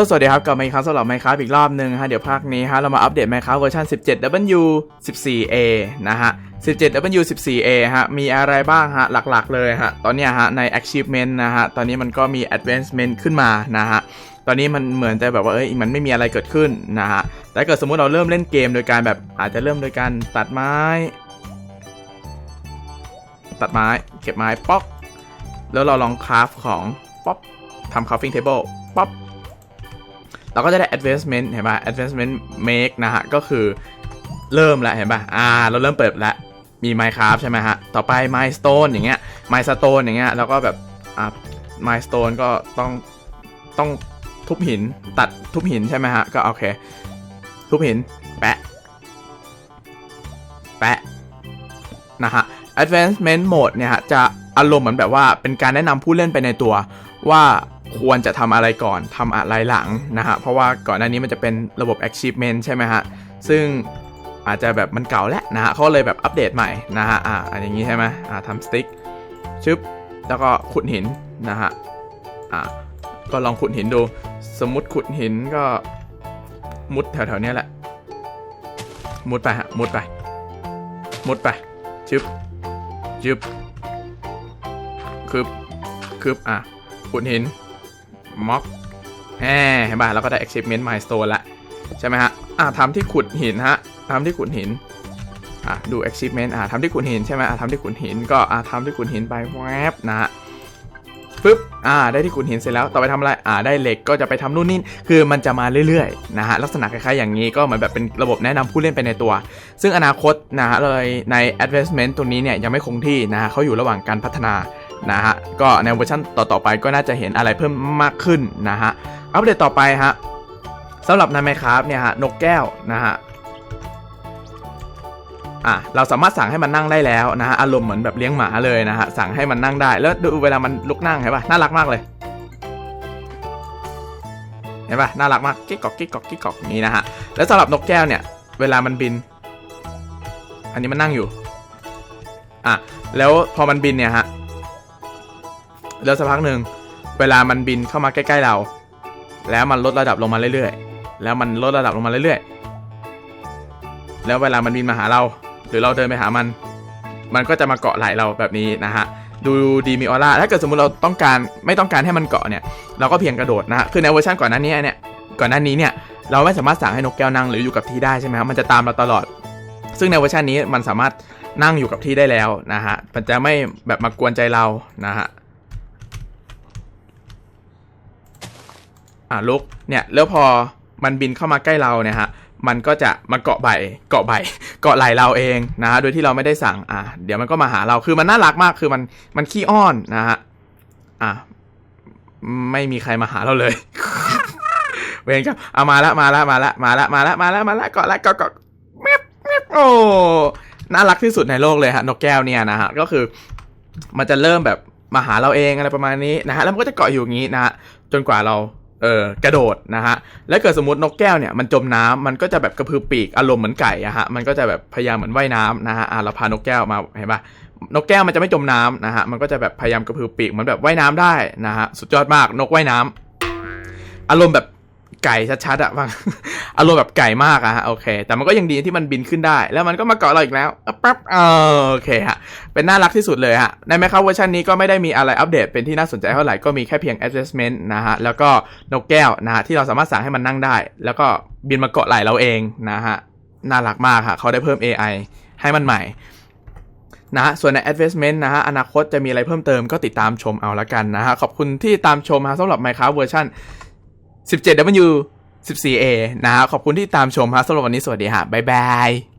ลสวัสดีครับกลับมาอีกครั้งสำหรับ Minecraft อีกรอบหนึ่งฮะเดี๋ยวภาคนี้ฮะเรามาอัปเดต Minecraft เวอร์ชัน 17W 14A นะฮะ 17W 14A ฮะมีอะไรบ้างฮะหลักๆเลยฮะตอนนี้ฮะใน achievement นะฮะตอนนี้มันก็มี advancement ขึ้นมานะฮะตอนนี้มันเหมือนจะแบบว่าเอ้ยมันไม่มีอะไรเกิดขึ้นนะฮะแต่ถ้าเกิดสมมุติเราเริ่มเล่นเกมโดยการแบบอาจจะเริ่มโดยการตัดไม้ ตัดไม้เก็บไม้ป๊อกแล้วเราลองคราฟของป๊อปทำ crafting table ป๊อป เราก็จะได้ advancement เห็นป่ะ advancement make นะฮะ ก็คือเริ่มแล้วเห็นป่ะ อ่า เราเริ่มเปิดแล้ว มี Minecraft ใช่ไหมฮะ ต่อไป milestone อย่างเงี้ย milestone อย่างเงี้ย แล้วก็แบบ อ่า milestone ก็ต้อง ต้องทุบหิน ตัดทุบหินใช่ไหมฮะ ก็โอเค ทุบหิน แปะ แปะ นะฮะ advancement mode เนี่ยฮะ จะอารมณ์เหมือนแบบว่า เป็นการแนะนำผู้เล่นไปในตัวว่า ควรจะทำอะไรก่อนทำอะไรหลังนะฮะเพราะว่าก่อนหน้านี้มันจะเป็นระบบ achievement ใช่ไหมฮะซึ่งอาจจะแบบมันเก่าแล้วนะฮะเขาเลยแบบอัปเดตใหม่นะฮะอ่าอันอย่างนี้ใช่ไหมอ่าทำสติ๊กชึบแล้วก็ขุดหินนะฮะอ่าก็ลองขุดหินดู สมมติขุดหินก็มุดแถวๆนี้แหละ มุดไปฮะมุดไป มุดไปชึบชึบคืบคืบอะขุดหิน ม็อกแหมเห็นป่ะเราก็ได้ achievement milestone ละใช่ไหมฮะอะทำที่ขุดหินฮะทำที่ขุดหินอะดู achievement อะทำที่ขุดหินใช่ไหมอะทำที่ขุดหินก็อะทำที่ขุดหินไปแวบนะฮะปึ๊บ อ่า ได้ที่ขุดหินเสร็จแล้ว ต่อไปทำอะไร อ่า ได้เหล็ก ก็จะไปทำนู่นนี่ คือมันจะมาเรื่อยๆ นะฮะ ลักษณะคล้ายๆ อย่างนี้ ก็เหมือนแบบเป็นระบบแนะนำผู้เล่นไปในตัว ซึ่งอนาคตนะฮะเลยใน advancement ตัวนี้เนี่ยยังไม่คงที่นะฮะเขาอยู่ระหว่างการพัฒนา นะฮะ ก็ในเวอร์ชันต่อๆไปก็น่าจะเห็นอะไรเพิ่มมากขึ้นนะฮะ อัปเดตต่อไปฮะสำหรับในไมครับเนี่ยฮะ นกแก้วนะฮะอะเราสามารถสั่งให้มันนั่งได้แล้วนะฮะ อารมณ์เหมือนแบบเลี้ยงหมาเลยนะฮะ สั่งให้มันนั่งได้ แล้วดูเวลามันลุกนั่งเห็นปะน่ารักมากเลย เห็นปะน่ารักมาก กิ๊กกอกกิ๊กกอกกิ๊กกอกนี้นะฮะ แล้วสำหรับนกแก้วเนี่ย เวลามันบิน อันนี้มันนั่งอยู่ อะ แล้วพอมันบินเนี่ยฮะ แล้วสักพักหนึ่งเวลามันบินเข้ามาใกล้ๆเรา แล้วมันลดระดับลงมาเรื่อยๆ แล้วมันลดระดับลงมาเรื่อยๆ แล้วเวลามันบินมาหาเรา หรือเราเดินไปหามัน มันก็จะมาเกาะไหล่เราแบบนี้นะฮะดูดีมีออร่าถ้าเกิดสมมติเราต้องการไม่ต้องการให้มันเกาะเนี่ยเราก็เพียงกระโดดนะฮะคือในเวอร์ชันก่อนหน้านี้เนี่ยก่อนหน้านี้เนี่ยเราไม่สามารถสั่งให้นกแก้วนั่งหรืออยู่กับที่ได้ใช่ไหมครับมันจะตามเราตลอด ซึ่งในเวอร์ชันนี้มันสามารถนั่งอยู่กับที่ได้แล้วนะฮะมันจะไม่แบบมากวนใจเรานะฮะ อ่าลุกเนี่ยแล้วพอมันบินเข้ามาใกล้เราเนี่ยฮะมันก็จะมาเกาะใบเกาะใบเกาะไหลเราเองนะฮะโดยที่เราไม่ได้สั่งอ่าเดี๋ยวมันก็มาหาเราคือมันน่ารักมากคือมันมันขี้อ้อนนะฮะอ่าไม่มีใครมาหาเราเลยเวรครับเอามาละมาละมาละมาละมาละมาละมาละเกาะละเกาะเกาะเมบเมบโอ้น่ารักที่สุดในโลกเลยฮะนกแก้วเนี่ยนะฮะก็คือ มันจะเริ่มแบบมาหาเราเองอะไรประมาณนี้นะฮะแล้วมันก็จะเกาะอยู่อย่างนี้นะฮะจนกว่าเรา เออกระโดดนะฮะ แล้วเกิดสมมตินกแก้วเนี่ยมันจมน้ำมันก็จะแบบกระพือปีกอารมณ์เหมือนไก่อะฮะ มันก็จะแบบพยายามเหมือนว่ายน้ำนะฮะ อ่าเราพานกแก้วมาเห็นปะนกแก้วมันจะไม่จมน้ำนะฮะ มันก็จะแบบพยายามกระพือปีกเหมือนแบบว่ายน้ำได้นะฮะ สุดยอดมากนกว่ายน้ำอารมณ์แบบ ไก่ชัดๆอะบางอารมณ์แบบไก่มากอะฮะโอเค แต่มันก็ยังดีที่มันบินขึ้นได้ แล้วมันก็มาเกาะเราอีกแล้วปั๊บโอเคฮะเป็นน่ารักที่สุดเลยฮะในไมครับเวอร์ชันนี้ก็ไม่ได้มีอะไรอัปเดตเป็นที่น่าสนใจเท่าไหร่ก็มีแค่เพียง adjustment นะฮะแล้วก็นกแก้วนะฮะที่เราสามารถสั่งให้มันนั่งได้ แล้วก็บินมาเกาะไหล่เราเองนะฮะน่ารักมากค่ะเขาได้เพิ่ม AI ให้มันใหม่นะฮะส่วนใน advancement นะฮะ อนาคตจะมีอะไรเพิ่มเติมก็ติดตามชมเอาละกันนะฮะ ขอบคุณที่ตามชมฮะสำหรับ Minecraft เวอร์ชัน 17W 14A นะฮะขอบคุณที่ตามชมฮะสำหรับวันนี้สวัสดีฮะบ๊ายบาย